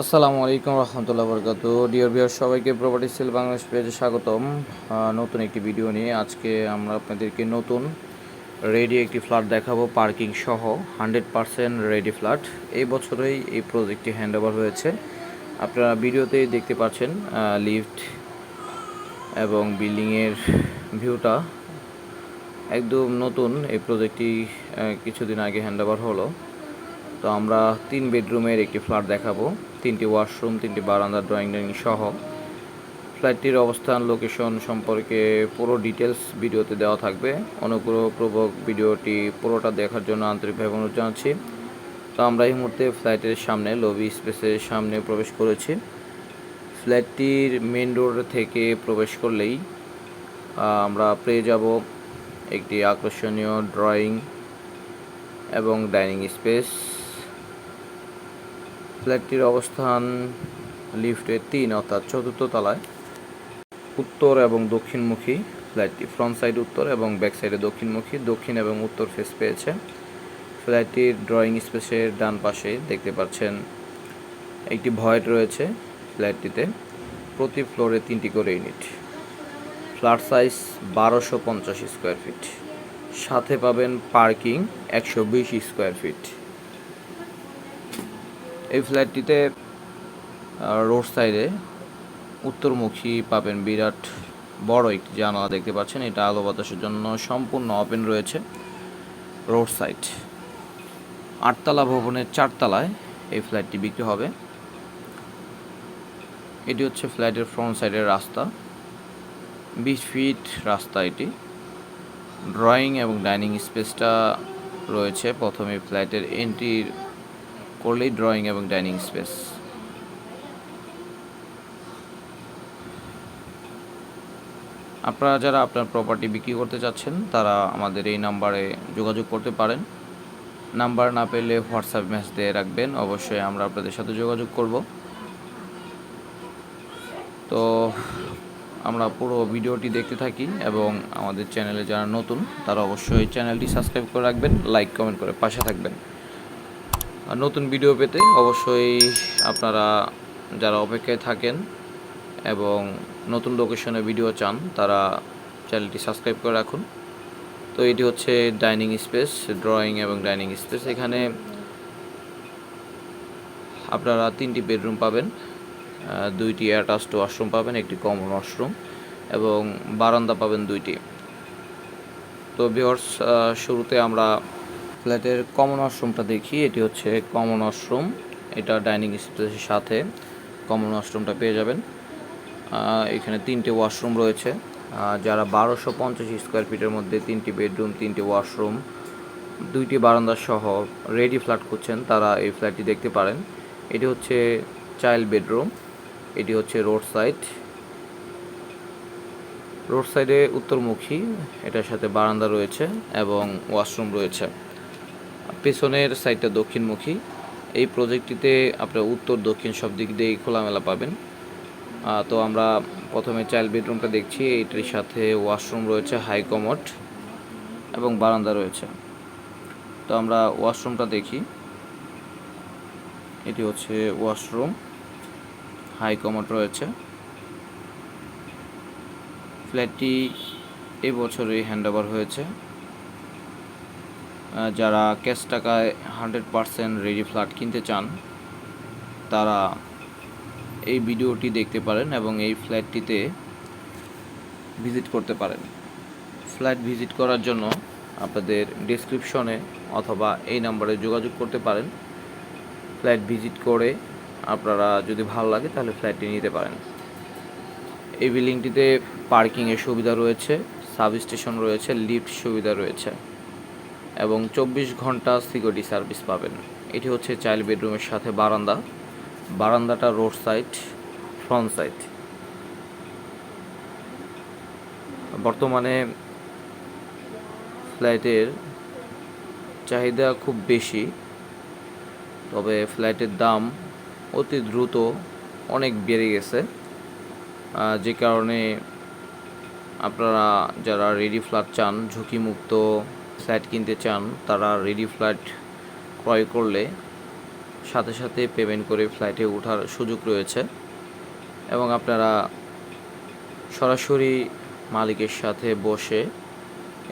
আসসালামু আলাইকুম রহমতুল্লাহ বরকাত। ডিয়ার বিহার সবাইকে প্রপার্টি সেল বাংলাদেশ পেজে স্বাগতম। নতুন একটি ভিডিও নিয়ে আজকে আমরা আপনাদেরকে নতুন রেডি একটি ফ্ল্যাট দেখাবো পার্কিং সহ হান্ড্রেড পারসেন্ট রেডি ফ্ল্যাট এই বছরেই এই প্রজেক্টটি হ্যান্ড ওভার হয়েছে। আপনারা ভিডিওতেই দেখতে পাচ্ছেন লিফট এবং বিল্ডিংয়ের ভিউটা একদম নতুন এই প্রজেক্টটি কিছুদিন আগে হ্যান্ড ওভার হলো। তো আমরা তিন বেডরুমের একটি ফ্ল্যাট দেখাবো। তিনটি ওয়াশরুম, তিনটি বারান্দা, ড্রয়িং ডাইনিং সহ। ফ্ল্যাটটির অবস্থান, লোকেশন সম্পর্কে পুরো ডিটেলস ভিডিওতে দেওয়া থাকবে। অনুগ্রহপূর্বক ভিডিওটি পুরোটা দেখার জন্য আন্তরিকভাবে অনুরোধ জানাচ্ছি। তো আমরা এই মুহূর্তে ফ্ল্যাটের সামনে লবি স্পেসের সামনে প্রবেশ করেছি। ফ্ল্যাটটির মেন রোড থেকে প্রবেশ করলেই আমরা পেয়ে যাব একটি আকর্ষণীয় ড্রয়িং এবং ডাইনিং স্পেস ফ্ল্যাটটির অবস্থান লিফটে তিন, অর্থাৎ চতুর্থ তলায়। উত্তর এবং দক্ষিণমুখী ফ্ল্যাটটি ফ্রন্ট সাইড উত্তর এবং ব্যাক সাইডে দক্ষিণমুখী, দক্ষিণ এবং উত্তর ফেস পেয়েছে। ফ্ল্যাটটির ড্রয়িং স্পেসের ডান পাশে দেখতে পাচ্ছেন একটি ভয়েড রয়েছে ফ্ল্যাটটিতে। প্রতি ফ্লোরে তিনটি করে ইউনিট। ফ্ল্যাট সাইজ বারোশো পঞ্চাশ স্কোয়ার ফিট সাথে পাবেন পার্কিং একশো বিশ স্কোয়ার ফিট এই ফ্ল্যাটটিতে রোড সাইডে উত্তরমুখী পাবেন বিরাট বড় একটি জানালা দেখতে পাচ্ছেন। এটা আলো বাতাসের জন্য সম্পূর্ণ ওপেন রয়েছে রোড সাইড আটতলা ভবনের চারতলায় এই ফ্ল্যাটটি বিক্রি হবে। এটি হচ্ছে ফ্ল্যাটের ফ্রন্ট সাইডের রাস্তা। বিশ ফিট রাস্তা এটি। ড্রয়িং এবং ডাইনিং স্পেসটা রয়েছে। প্রথমে ফ্ল্যাটের এন্ট্রির করলেই ড্রয়িং এবং ডাইনিং স্পেস আপনারা যারা আপনার প্রপার্টি বিক্রি করতে চাচ্ছেন, তারা আমাদের এই নাম্বারে যোগাযোগ করতে পারেন। নাম্বার না পেলে হোয়াটসঅ্যাপ মেসেজ দিয়ে রাখবেন, অবশ্যই আমরা আপনাদের সাথে যোগাযোগ করব। তো আমরা পুরো ভিডিওটি দেখতে থাকি এবং আমাদের চ্যানেলে যারা নতুন, তারা অবশ্যই চ্যানেলটি সাবস্ক্রাইব করে রাখবেন লাইক কমেন্ট করে পাশে থাকবেন। নতুন ভিডিও পেতে অবশ্যই আপনারা যারা অপেক্ষায় থাকেন এবং নতুন লোকেশনে ভিডিও চান, তারা চ্যানেলটি সাবস্ক্রাইব করে রাখুন। তো এটি হচ্ছে ডাইনিং স্পেস ড্রয়িং এবং ডাইনিং স্পেস এখানে আপনারা তিনটি বেডরুম পাবেন। দুইটি অ্যাটাচড ওয়াশরুম পাবেন, একটি কমন ওয়াশরুম এবং বারান্দা পাবেন দুইটি। তো ভিওর্স শুরুতে আমরা ফ্ল্যাটের কমন ওয়াশরুমটা দেখি, এটি হচ্ছে কমন ওয়াশরুম। এটা ডাইনিং স্পেসের সাথে কমন ওয়াশরুমটা পেয়ে যাবেন। এখানে তিনটে ওয়াশরুম রয়েছে। যারা বারোশো পঞ্চাশ স্কোয়ার ফিটের মধ্যে তিনটি বেডরুম, তিনটি ওয়াশরুম, দুইটি বারান্দা সহ রেডি ফ্ল্যাট খুঁজছেন, তারা এই ফ্ল্যাটটি দেখতে পারেন। এটি হচ্ছে চাইল্ড বেডরুম, এটি হচ্ছে রোড সাইড। রোড সাইডে উত্তরমুখী, এটার সাথে বারান্দা রয়েছে এবং ওয়াশরুম রয়েছে। পেছনের সাইডটা দক্ষিণমুখী। এই প্রজেক্টটিতে আপনার উত্তর, দক্ষিণ সব দিক দিয়েই খোলামেলা পাবেন। তো আমরা প্রথমে চাইল্ড বেডরুমটা দেখছি। এইটির সাথে ওয়াশরুম রয়েছে হাই কমোড এবং বারান্দা রয়েছে। তো আমরা ওয়াশরুমটা দেখি। এটি হচ্ছে ওয়াশরুম হাই কমোড রয়েছে। ফ্ল্যাটটি এই বছরই হ্যান্ড ওভার হয়েছে। যারা ক্যাশ টাকায় হান্ড্রেড পারসেন্ট রেডি ফ্ল্যাট কিনতে চান, তারা এই ভিডিওটি দেখতে পারেন এবং এই ফ্ল্যাটটিতে ভিজিট করতে পারেন। ফ্ল্যাট ভিজিট করার জন্য আপনাদের ডিসক্রিপশনে অথবা এই নাম্বারে যোগাযোগ করতে পারেন। ফ্ল্যাট ভিজিট করে আপনারা যদি ভালো লাগে তাহলে ফ্ল্যাটটি নিতে পারেন। এই বিল্ডিংটিতে পার্কিংয়ের সুবিধা রয়েছে, সাব স্টেশন রয়েছে, লিফট সুবিধা রয়েছে। এবং চব্বিশ ঘণ্টা সিকিউরিটি সার্ভিস পাবেন। এটি হচ্ছে চাইল্ড বেডরুমের সাথে বারান্দা। বারান্দাটা রোড সাইড, ফ্রন্ট সাইড। বর্তমানে ফ্ল্যাটের চাহিদা খুব বেশি, তবে ফ্ল্যাটের দাম অতি দ্রুত অনেক বেড়ে গেছে। যে কারণে আপনারা যারা রেডি ফ্ল্যাট চান, ঝুঁকিমুক্ত ফ্ল্যাট কিনতে চান, তারা রেডি ফ্ল্যাট ক্রয় করলে সাথে সাথে পেমেন্ট করে ফ্লাইটে ওঠার সুযোগ রয়েছে। এবং আপনারা সরাসরি মালিকের সাথে বসে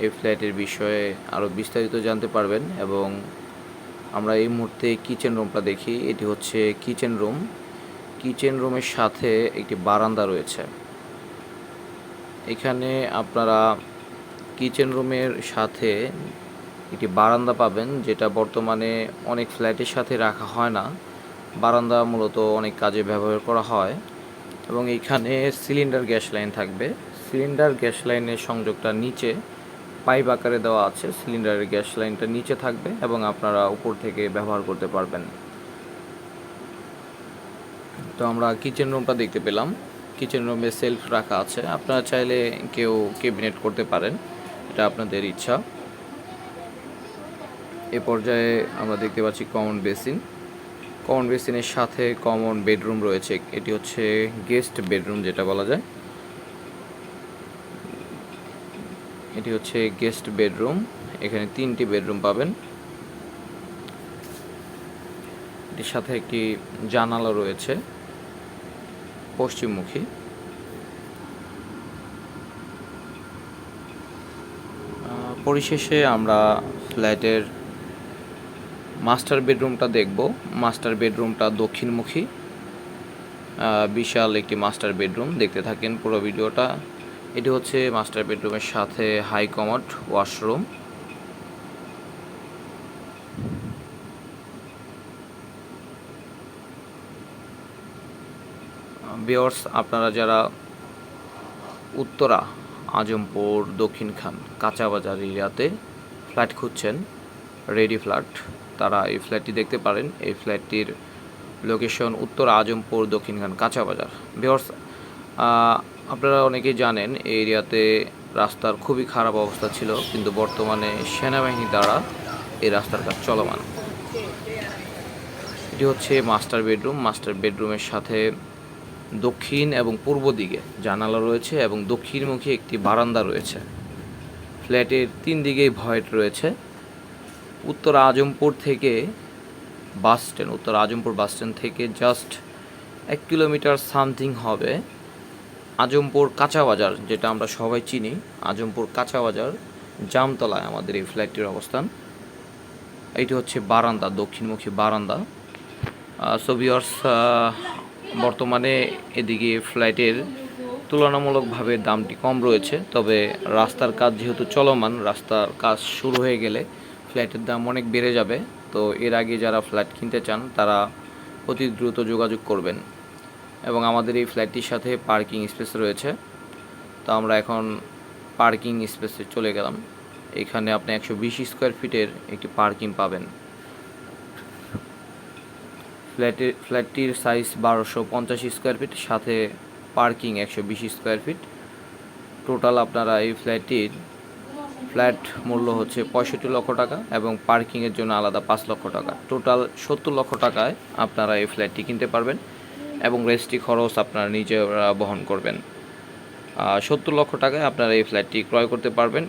এই ফ্ল্যাটের বিষয়ে আরও বিস্তারিত জানতে পারবেন এবং আমরা এই মুহূর্তে কিচেন রুমটা দেখি। এটি হচ্ছে কিচেন রুম কিচেন রুমের সাথে একটি বারান্দা রয়েছে। এখানে আপনারা কিচেন রুমের সাথে একটি বারান্দা পাবেন, যেটা বর্তমানে অনেক ফ্ল্যাটের সাথে রাখা হয় না। বারান্দা মূলত অনেক কাজে ব্যবহার করা হয় এবং এইখানে সিলিন্ডার গ্যাস লাইন থাকবে। সিলিন্ডার গ্যাস লাইনের সংযোগটা নিচে, পাইপ আকারে দেওয়া আছে, সিলিন্ডারের গ্যাস লাইনটা নিচে থাকবে এবং আপনারা উপর থেকে ব্যবহার করতে পারবেন। তো আমরা কিচেন রুমটা দেখতে পেলাম। কিচেন রুমে সেলফ রাখা আছে, আপনারা চাইলে কেউ ক্যাবিনেট করতে পারেন। এটা আপনাদের ইচ্ছা। এ পর্যায়ে আমরা দেখতে পাচ্ছি কমন বেসিন কমন বেসিনের সাথে কমন বেডরুম রয়েছে। এটি হচ্ছে গেস্ট বেডরুম যেটা বলা যায়। এটি হচ্ছে গেস্ট বেডরুম এখানে তিনটি বেডরুম পাবেন। এটির সাথে একটি জানালা রয়েছে। পশ্চিমমুখী। পরিশেষে আমরা ফ্ল্যাটের মাস্টার বেডরুমটা দেখব। মাস্টার বেডরুমটা দক্ষিণমুখী। বিশাল একটি মাস্টার বেডরুম, দেখতে থাকেন পুরো ভিডিওটা। এটি হচ্ছে মাস্টার বেডরুমের সাথে হাই কমোড ওয়াশরুম। বিয়র্স আপনারা যারা উত্তরা আজমপুর দক্ষিণখান কাঁচাবাজার এরিয়াতে ফ্ল্যাট খুঁজছেন রেডি ফ্ল্যাট। তারা এই ফ্ল্যাটটি দেখতে পারেন। এই ফ্ল্যাটটির লোকেশন উত্তর আজমপুর দক্ষিণখান কাঁচাবাজার। বিয়র্স আপনারা অনেকেই জানেন, এই এরিয়াতে রাস্তার খুবই খারাপ অবস্থা ছিল, কিন্তু বর্তমানে সেনাবাহিনী দ্বারা এই রাস্তার কাজ চলমান। এটি হচ্ছে মাস্টার বেডরুম। মাস্টার বেডরুমের সাথে দক্ষিণ এবং পূর্ব দিকে জানালা রয়েছে এবং দক্ষিণমুখী একটি বারান্দা রয়েছে। ফ্ল্যাটের তিন দিকেই ভয়েট রয়েছে। উত্তর আজমপুর থেকে বাস স্ট্যান্ড, উত্তর আজমপুর বাস স্ট্যান্ড থেকে জাস্ট এক কিলোমিটার সামথিং হবে। আজমপুর কাঁচা বাজার, যেটা আমরা সবাই চিনি, আজমপুর কাঁচা বাজার, জামতলায় আমাদের এই ফ্ল্যাটটির অবস্থান। এটি হচ্ছে বারান্দা, দক্ষিণমুখী বারান্দা। সো বর্তমানে এদিকে ফ্লাইটের তুলনামূলকভাবে দামটি কম রয়েছে, তবে রাস্তার কাজ যেহেতু চলমান, রাস্তার কাজ শুরু হয়ে গেলে ফ্ল্যাটের দাম অনেক বেড়ে যাবে। তো এর আগে যারা ফ্ল্যাট কিনতে চান, তারা অতি দ্রুত যোগাযোগ করবেন। এবং আমাদের এই ফ্ল্যাটটির সাথে পার্কিং স্পেস রয়েছে। তো আমরা এখন পার্কিং স্পেসে চলে গেলাম। এখানে আপনি একশো বিশ স্কোয়ার ফিটের একটি পার্কিং পাবেন। ফ্ল্যাটের ফ্ল্যাটটির সাইজ বারোশো পঞ্চাশ স্কোয়ার ফিট সাথে পার্কিং একশো বিশ স্কোয়ার ফিট টোটাল আপনারা এই ফ্ল্যাটটির ফ্ল্যাট মূল্য হচ্ছে পঁয়ষট্টি লক্ষ টাকা এবং পার্কিংয়ের জন্য আলাদা পাঁচ লক্ষ টাকা। টোটাল সত্তর লক্ষ টাকায় আপনারা এই ফ্ল্যাটটি কিনতে পারবেন এবং রেজিস্ট্রি খরচ আপনারা নিজেরা বহন করবেন। সত্তর লক্ষ টাকায় আপনারা এই ফ্ল্যাটটি ক্রয় করতে পারবেন।